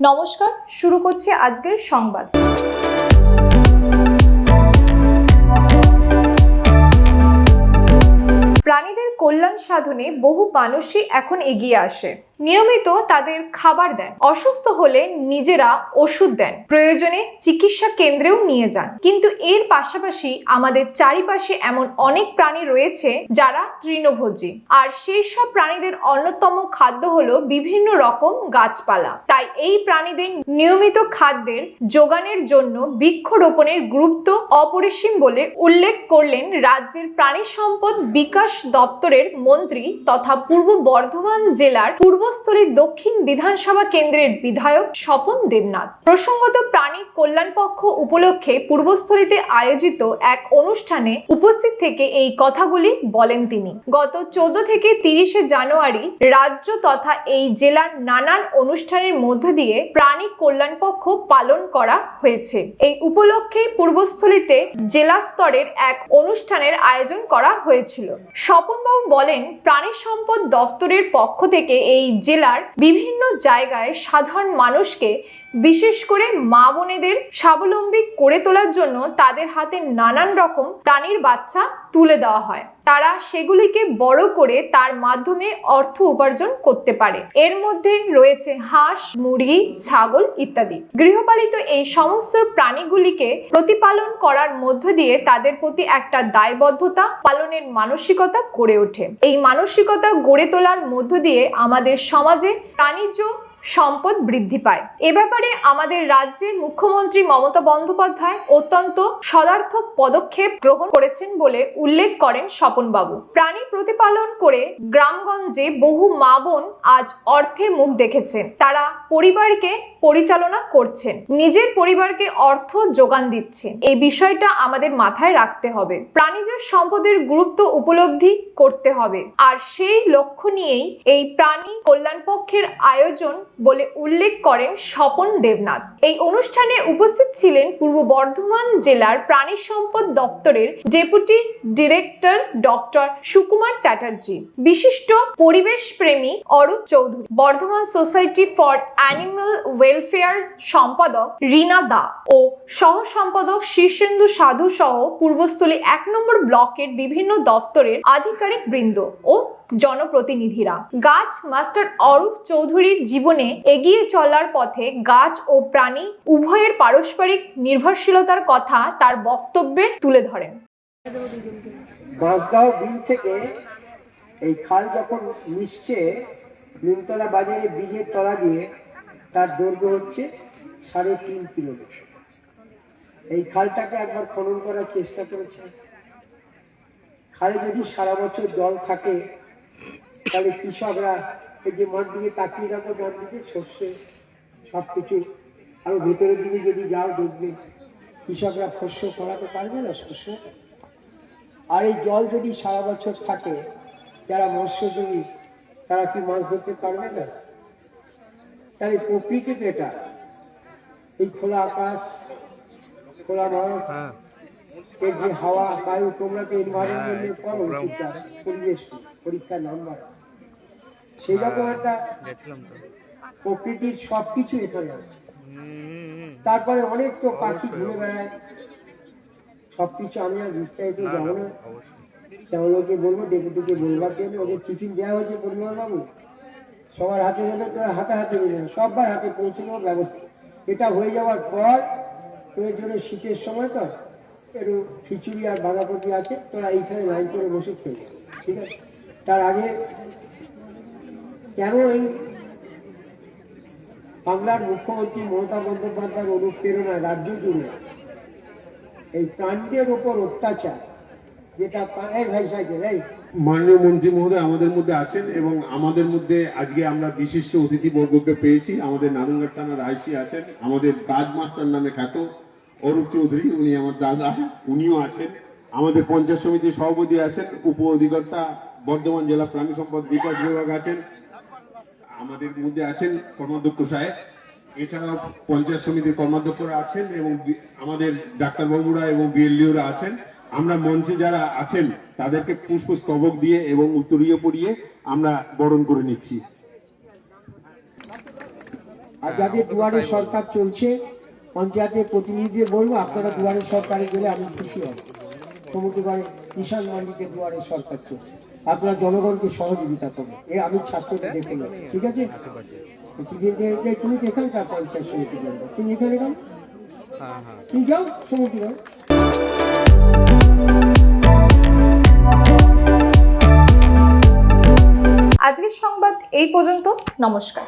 নমস্কার শুরু করছি আজকের সংবাদ। প্রাণীদের কল্যাণ সাধনে বহু মানুষই এখন এগিয়ে আসে। নিয়মিত তাদের খাবার দেন। অসুস্থ হলে নিজেরা ওষুধ দেন। প্রয়োজনে চিকিৎসা কেন্দ্রেও নিয়ে যান। কিন্তু এর পাশাপাশি আমাদের চারিপাশে এমন অনেক প্রাণী রয়েছে যারা তৃণভোজী। আর সেই সব প্রাণীদের অন্যতম খাদ্য হলো বিভিন্ন রকম গাছপালা। তাই এই প্রাণীদের নিয়মিত খাদ্যের যোগানের জন্য বৃক্ষরোপণের গুরুত্ব অপরিসীম বলে উল্লেখ করলেন রাজ্যের প্রাণী সম্পদ বিকাশ দপ্তরের মন্ত্রী তথা পূর্ব বর্ধমান জেলার পূর্বস্থলী দক্ষিণ বিধানসভা কেন্দ্রের বিধায়ক স্বপন দেবনাথ। প্রসঙ্গত প্রাণী কল্যাণ পক্ষ উপলক্ষে পূর্বস্থলীতে আয়োজিত এক অনুষ্ঠানে উপস্থিত থেকে এই কথাগুলি বলেন তিনি। গত চোদ্দ থেকে তিরিশে জানুয়ারি রাজ্য তথা এই জেলার নানান অনুষ্ঠানের মধ্য দিয়ে প্রাণী কল্যাণ পক্ষ পালন করা হয়েছে। এই উপলক্ষে পূর্বস্থলীতে জেলা স্তরের এক অনুষ্ঠানের আয়োজন করা হয়েছিল। স্বপনবাবু বলেন, প্রাণী সম্পদ দপ্তরের পক্ষ থেকে এই জেলার বিভিন্ন জায়গায় সাধারণ মানুষকে বিশেষ করে মা বোনেদের স্বাবলম্বী করে তোলার জন্য তাদের হাতে নানান রকম প্রাণীর বাচ্চা তুলে দেওয়া হয়। তারা সেগুলিকে বড় করে তার মাধ্যমে অর্থ উপার্জন করতে পারে। এর মধ্যে রয়েছে হাঁস, মুরগি, ছাগল ইত্যাদি। গৃহপালিত এই সমস্ত প্রাণীগুলিকে প্রতিপালন করার মধ্য দিয়ে তাদের প্রতি একটা দায়বদ্ধতা পালনের মানসিকতা গড়ে ওঠে। এই মানসিকতা গড়ে তোলার মধ্য দিয়ে আমাদের সমাজে প্রাণীজ সম্পদ বৃদ্ধি পায়। এ ব্যাপারে আমাদের রাজ্যের মুখ্যমন্ত্রী মমতা বন্দ্যোপাধ্যায় অত্যন্ত সদার্থক পদক্ষেপ গ্রহণ করেছেন বলে উল্লেখ করেন স্বপনবাবু। প্রাণী প্রতিপালন করে গ্রামগঞ্জে বহু মা বোন আজ অর্থের মুখ দেখেছেন। তারা পরিবারকে পরিচালনা করছেন। নিজের পরিবারকে অর্থ যোগান দিচ্ছেন। এই বিষয়টা আমাদের মাথায় রাখতে হবে। প্রাণীজ সম্পদের গুরুত্ব উপলব্ধি করতে হবে। আর সেই লক্ষ্য নিয়েই এই প্রাণী কল্যাণ পক্ষের আয়োজন বলে উল্লেখ করেন স্বপন দেবনাথ। এই অনুষ্ঠানে উপস্থিত ছিলেন পূর্ব বর্ধমান জেলার প্রাণী সম্পদ দপ্তরের deputy director doctor Sukumar Chatterjee, বিশিষ্ট পরিবেশ প্রেমী Arup Chowdhury, Bardhaman society for animal welfare সম্পাদক রিনা দা ও সহ সম্পাদক শীর্ষেন্দু সাধু সহ পূর্বস্থলী এক নম্বর ব্লকের বিভিন্ন দপ্তরের আধিকারিক বৃন্দ ও জনপ্রতিনিধিরা। গাছ মাস্টার অরূপ চৌধুরীর জীবনে এগিয়ে চলার পথে গাছ ও প্রাণী উভয়ের পারস্পরিক নির্ভরশীলতার কথা তার বক্তব্যে তুলে ধরেন। থেকে এই খাল যখন মিশছে, নিমতলা বাজারে বীজের তলা দিয়ে তার দৈর্ঘ্য হচ্ছে সাড়ে তিন কিলোমিটার। এই খালটাকে একবার খনন করার চেষ্টা করেছে খালে যদি সারা বছর জল থাকে, তাহলে কৃষকরা এই যে মাঠ দিকে তাকিয়ে রাখো মাঠ দিকে শস্যে সব কিছু আরও ভেতরের দিকে যদি যাও, দেখবে কৃষকরা শস্য ফলাতে পারবে না, শস্য। আর এই জল যদি সারা বছর থাকে, যারা মৎস্যজীবী, তারা কি মাছ ধরতে পারবে না? তাই প্রকৃতিতে এটা। এই খোলা আকাশ, খোলা মাঠ এর যে হাওয়া বায়ু তোমরা তো এনভায়রনমেন্টের পড়ো ঠিকঠাক পরিবেশ পরীক্ষা নাম্বার সেই রকম একটা প্রকৃতির সবকিছু এখানে আছে তারপরে অনেক তো পাখি ঘুরে বেড়ায়। সবকিছু আমি আর বিস্তারিত যাব না শ্যামলকে বলব ডেপুটিকে বলবার জন্য ওদের টিফিন দেওয়া হয়েছে পরিবার বাবু সবার হাতে দেবে তোরা হাতে হাতে না সবার হাতে পৌঁছে দেওয়ার ব্যবস্থা। এটা হয়ে যাওয়ার পর জন্য শীতের সময় তো একটু খিচুড়ি আর বাঁধাকপি আছে, তোরা এইখানে লাইন করে বসে খেয়ে ঠিক আছে? তার আগে কেন এই বাংলার মুখ্যমন্ত্রী মমতা বন্দ্যোপাধ্যায়ের অনুপ্রেরণা রাজ্য জুড়ে? এই প্রাণীদের ওপর অত্যাচার, যেটা মাননীয় মন্ত্রী মহোদয়, আমাদের মধ্যে আছেন এবং আমাদের মধ্যে আজকে আমরা বিশিষ্ট অতিথি বর্গকে পেয়েছি। আমাদের নারায়ণগড় থানার আইসি আছেন, আমাদের গাছ মাস্টার নামে খ্যাত অরূপ চৌধুরী, উনি আমার দাদা, উনিও আছেন। আমাদের পঞ্চায়েত সমিতির সভাপতি আছেন, উপ অধিকর্তা, বর্ধমান জেলা প্রাণী সম্পদ বিকাশ বিভাগ আছেন, আমাদের মধ্যে আছেন কর্মাধ্যক্ষ সাহেব। এছাড়াও পঞ্চায়েত সমিতির কর্মাধ্যক্ষরা আছেন এবং আমাদের ডাক্তারবাবুরা এবং বিএলডিওরা আছেন। আমরা মঞ্চে যারা আছেন, তাদেরকে পুষ্প স্তবক দিয়ে এবং উত্তরীয় পরিয়ে আমরা বরণ করে নিচ্ছি। আর যাদের দুয়ারে সরকার চলছে পঞ্চায়েতের প্রতিনিধি প্রতিনিধিদের বলব আপনারা দুয়ারে সরকারে গেলে আমি খুশি হব। সমুদ্রগড়ে কিষাণ মান্ডিতে দুয়ারে সরকার চলছে। আপনারা জনগণকে সহযোগিতা করুন। এ আমি ছাত্রদের দেখে নেব ঠিক আছে? তুমি এখানকার পঞ্চায়েত সমিতি member, তুমি এখানে গেল তুমি যাও আজকের সংবাদ এই পর্যন্ত। নমস্কার।